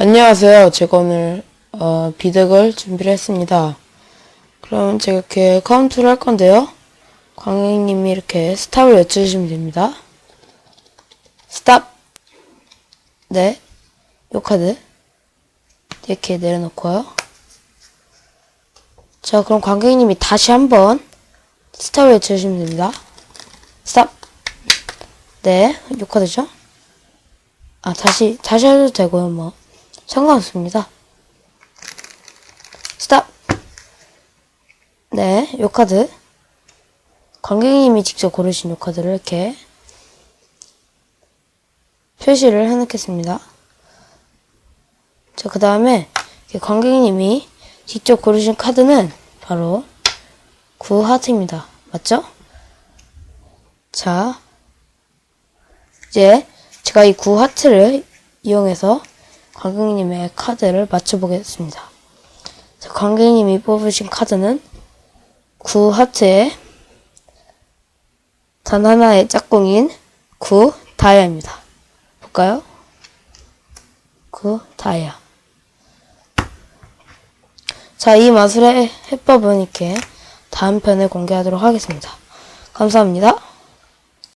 안녕하세요. 제가 오늘 어, 비덱을 준비를 했습니다. 그럼 제가 이렇게 카운트를 할 건데요. 광행님이 이렇게 스탑을 외쳐주시면 됩니다. 스탑. 네. 요 카드 이렇게 내려놓고요. 자, 그럼 광행님이 다시 한번 스탑을 외쳐주시면 됩니다. 스탑. 네. 요 카드죠. 아, 다시, 다시 해도 되고요, 뭐. 상관없습니다. 스탑! 네, 요 카드. 관객님이 직접 고르신 요 카드를 이렇게 표시를 해놓겠습니다. 자, 그 다음에 관객님이 직접 고르신 카드는 바로 9하트입니다. 맞죠? 자, 이제 제가 이 9하트를 이용해서 관객님의 카드를 맞춰보겠습니다. 자, 관객님이 뽑으신 카드는 9하트의 단 하나의 짝꿍인 9 다이아입니다. 볼까요? 9 다이아. 자, 이 마술의 해법은 이렇게 다음 편에 공개하도록 하겠습니다. 감사합니다.